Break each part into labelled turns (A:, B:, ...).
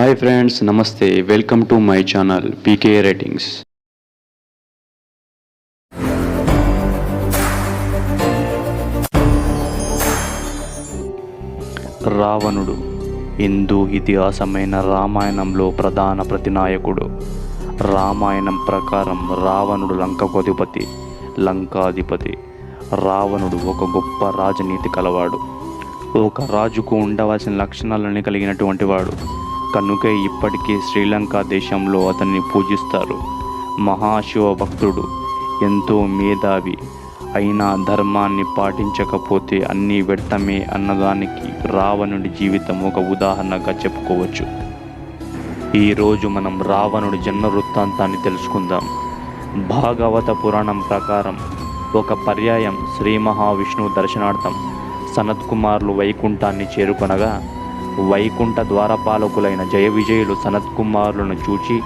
A: Hi friends నమస్తే. Welcome to my channel PK ratings రావణుడు హిందూ ఇతిహాసమైన రామాయణంలో ప్రధాన ప్రతినాయకుడు. రామాయణం ప్రకారం రావణుడు లంకకు అధిపతి లంకాధిపతి. రావణుడు ఒక గొప్ప రాజనీతి కలవాడు. ఒక రాజుకు ఉండవలసిన లక్షణాలని కలిగినటువంటి వాడు. కనుకే ఇప్పటికీ శ్రీలంక దేశంలో అతన్ని పూజిస్తారు. మహాశివ భక్తుడు ఎంతో మేధావి. అయినా ధర్మాన్ని పాటించకపోతే అన్నీ వ్యర్థమే అన్నదానికి రావణుడి జీవితం ఒక ఉదాహరణగా చెప్పుకోవచ్చు. ఈరోజు మనం రావణుడి జన్మ వృత్తాంతాన్ని తెలుసుకుందాం. భాగవత పురాణం ప్రకారం ఒక పర్యాయం శ్రీ మహావిష్ణువు దర్శనార్థం సనత్ కుమారులు వైకుంఠాన్ని చేరుకొనగా వైకుంఠ ద్వారపాలకులైన జయ విజయులు సనత్కుమారులను చూచి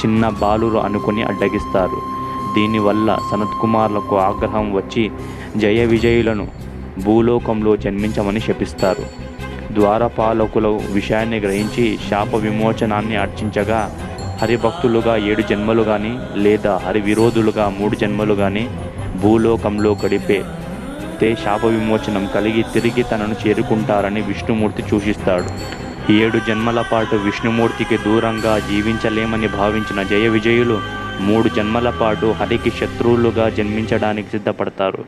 A: చిన్న బాలురు అనుకుని అడ్డగిస్తారు. దీనివల్ల సనత్కుమారులకు ఆగ్రహం వచ్చి జయ విజయులను భూలోకంలో జన్మించమని శపిస్తారు. ద్వారపాలకుల విషయాన్ని గ్రహించి శాప విమోచనాన్ని అర్చించగా హరిభక్తులుగా ఏడు జన్మలు కానీ లేదా హరి విరోధులుగా మూడు జన్మలు కానీ భూలోకంలో గడిపే తే శాప విమోచనం కలిగి తిరిగి తనను చేరుకుంటారని విష్ణుమూర్తి సూచిస్తాడు. ఏడు జన్మల పాటు విష్ణుమూర్తికి దూరంగా జీవించలేమని భావించిన జయ విజయులు మూడు జన్మల పాటు హరికి శత్రువులుగా జన్మించడానికి సిద్ధపడతారు.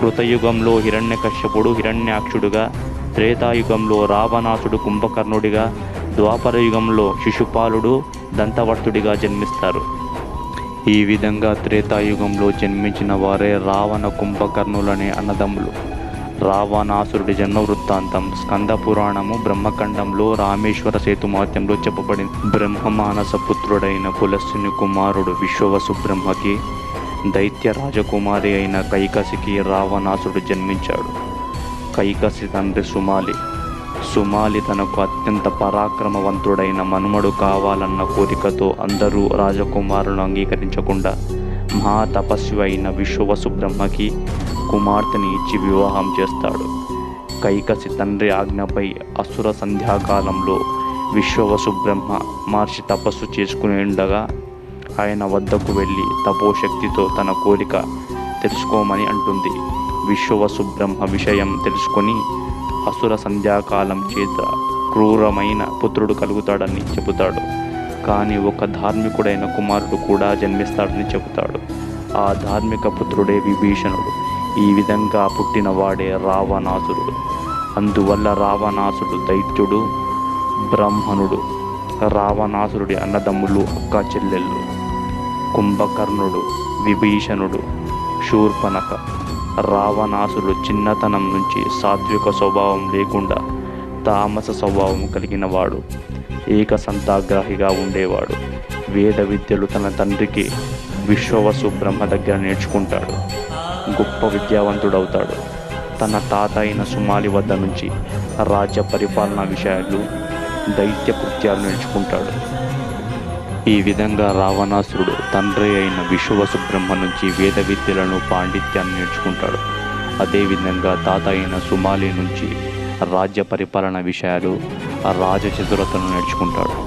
A: కృతయుగంలో హిరణ్యకశ్యపుడు హిరణ్యాక్షుడుగా త్రేతాయుగంలో రావణాసుడు కుంభకర్ణుడిగా ద్వాపరయుగంలో శిశుపాలుడు దంతవర్తుడిగా జన్మిస్తారు. ఈ విధంగా త్రేతాయుగంలో జన్మించిన వారే రావణ కుంభకర్ణులనే అన్నదమ్ములు. రావణాసురుడి జన్మ వృత్తాంతం స్కంద పురాణము బ్రహ్మఖండంలో రామేశ్వర సేతు మహత్యంలో చెప్పబడింది. బ్రహ్మమానస పుత్రుడైన పులస్సుని కుమారుడు విశ్వవసు బ్రహ్మకి దైత్య రాజకుమారి అయిన కైకసికి రావణాసుడు జన్మించాడు. కైకసి తండ్రి సుమాలి. సుమాలి తనకు అత్యంత పరాక్రమవంతుడైన మనుమడు కావాలన్న కోరికతో అందరూ రాజకుమారులను అంగీకరించకుండా మహాతపస్వి అయిన విశ్వవసు బ్రహ్మకి కుమార్తెని ఇచ్చి వివాహం చేస్తాడు. కైకసి తండ్రి ఆజ్ఞపై అసుర సంధ్యాకాలంలో విశ్వవసు బ్రహ్మ మహర్షి తపస్సు చేసుకుని ఉండగా ఆయన వద్దకు వెళ్ళి తపోశక్తితో తన కోరిక తెలుసుకోమని అంటుంది. విశ్వవసు బ్రహ్మ విషయం తెలుసుకొని అసుర సంధ్యాకాలం చేత క్రూరమైన పుత్రుడు కలుగుతాడని చెబుతాడు. కానీ ఒక ధార్మికుడైన కుమారుడు కూడా జన్మిస్తాడని చెబుతాడు. ఆ ధార్మిక పుత్రుడే విభీషణుడు. ఈ విధంగా పుట్టినవాడే రావణాసురుడు. అందువల్ల రావణాసుడు దైత్యుడు బ్రాహ్మణుడు రావణాసురుడి అన్నదమ్ములు అక్క చెల్లెళ్ళు కుంభకర్ణుడు విభీషణుడు శూర్పణక రావణాసుడు చిన్నతనం నుంచి సాత్విక స్వభావం లేకుండా తామస స్వభావం కలిగిన వాడు ఏకసంతాగ్రాహిగా ఉండేవాడు. వేద విద్యలు తన తండ్రికి విశ్వవసు బ్రహ్మ దగ్గర నేర్చుకుంటాడు. గొప్ప విద్యావంతుడవుతాడు. తన తాత అయిన సుమాలి వద్ద నుంచి రాజ్య పరిపాలనా విషయాలు దైత్య కృత్యాలు నేర్చుకుంటాడు. ఈ విధంగా రావణాసురుడు తండ్రి అయిన విశ్వవసు బ్రహ్మ నుంచి వేద విద్యలను పాండిత్యాన్ని నేర్చుకుంటాడు. అదేవిధంగా తాత అయిన సుమాలి నుంచి రాజ్య పరిపాలన విషయాలు రాజచతురతను నేర్చుకుంటాడు.